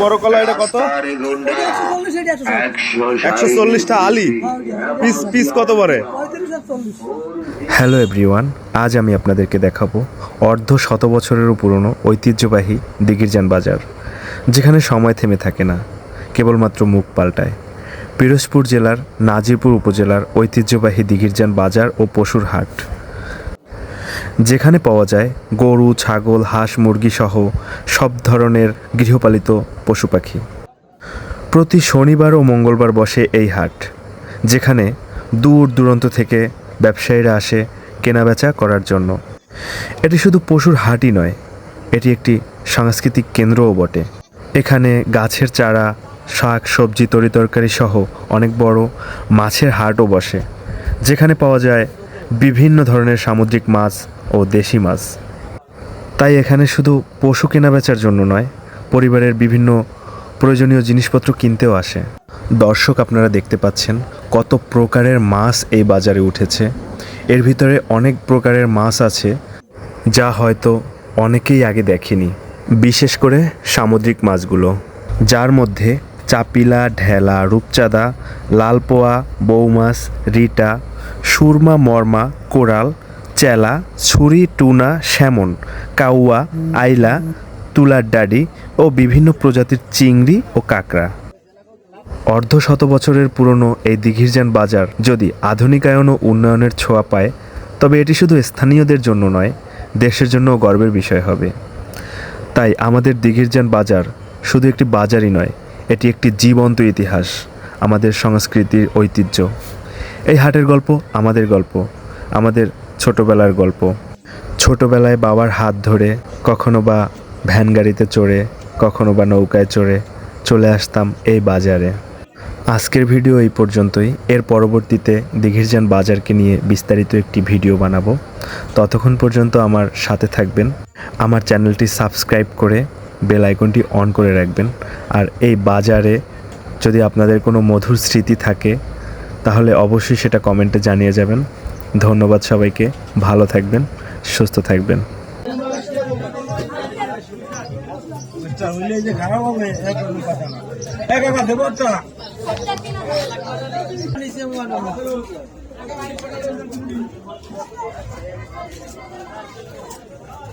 বড় কলা এটা কত? একশো চল্লিশটা আলি। পিস পিস কত পরে হ্যালো এভরিওয়ান আজ আমি আপনাদেরকে দেখাবো অর্ধ শত বছরেরও পুরনো ঐতিহ্যবাহী দিগিরজান বাজার যেখানে সময় থেমে থাকে না কেবলমাত্র মুখ পাল্টায়। পিরোজপুর জেলার নাজিরপুর উপজেলার ঐতিহ্যবাহী দিগিরজান বাজার ও পশুর হাট। যেখানে পাওয়া যায় গরু, ছাগল, হাঁস, মুরগি সহ সব ধরনের গৃহপালিত পশু পাখি। প্রতি শনিবার ও মঙ্গলবার বসে এই হাট, যেখানে দূর দূরান্ত থেকে ব্যবসায়ীরা আসে কেনাবেচা করার জন্য। এটি শুধু পশুর হাটই নয়, এটি একটি সাংস্কৃতিক কেন্দ্রও বটে। এখানে গাছের চারা, শাক, সবজি তরিতরকারি সহ অনেক বড় মাছের হাটও বসে, যেখানে পাওয়া যায় বিভিন্ন ধরনের সামুদ্রিক মাছ ও দেশি মাছ। তাই এখানে শুধু পশু কেনাবেচার জন্য নয়, পরিবারের বিভিন্ন প্রয়োজনীয় জিনিসপত্র কিনতেও আসে। দর্শক, আপনারা দেখতে পাচ্ছেন কত প্রকারের মাছ এই বাজারে উঠেছে। এর ভিতরে অনেক প্রকারের মাছ আছে যা হয়তো অনেকেই আগে দেখেনি, বিশেষ করে সামুদ্রিক মাছগুলো। যার মধ্যে চাপিলা, ঢেলা, রূপচাঁদা, লালপোয়া, বৌমাছ, রিটা, সুরমা, মর্মা, কোরাল, চেলা, ছুরি, টুনা স্যামন কাউয়া, আইলা, তুলার ডাডি ও বিভিন্ন প্রজাতির চিংড়ি ও কাঁকড়া। অর্ধ শত বছরের পুরনো এই দিঘিরজান বাজার যদি আধুনিকায়ন ও উন্নয়নের ছোঁয়া পায়, তবে এটি শুধু স্থানীয়দের জন্য নয়, দেশের জন্যও গর্বের বিষয় হবে। তাই আমাদের দিঘিরজান বাজার শুধু একটি বাজারই নয় এটি একটি জীবন্ত ইতিহাস, আমাদের সংস্কৃতির ঐতিহ্য। এই হাটের গল্প আমাদের গল্প, আমাদের ছোটবেলার গল্প। ছোটবেলায় বাবার হাত ধরে কখনো বা ভ্যান গাড়িতে চড়ে, কখনো বা নৌকায় চড়ে চলে আসতাম এই বাজারে। আজকের ভিডিও এই পর্যন্তই। এর পরবর্তীতে দিঘিরজান বাজারকে নিয়ে বিস্তারিত একটি ভিডিও বানাবো। ততক্ষণ পর্যন্ত আমার সাথে থাকবেন। আমার চ্যানেলটি সাবস্ক্রাইব করে বেল আইকনটি অন করে রাখবেন আর এই বাজারে যদি আপনাদের কোনো মধুর স্মৃতি থাকে তাহলে অবশ্যই সেটা কমেন্টে জানিয়ে যাবেন ধন্যবাদ সবাইকে ভালো থাকবেন সুস্থ থাকবেন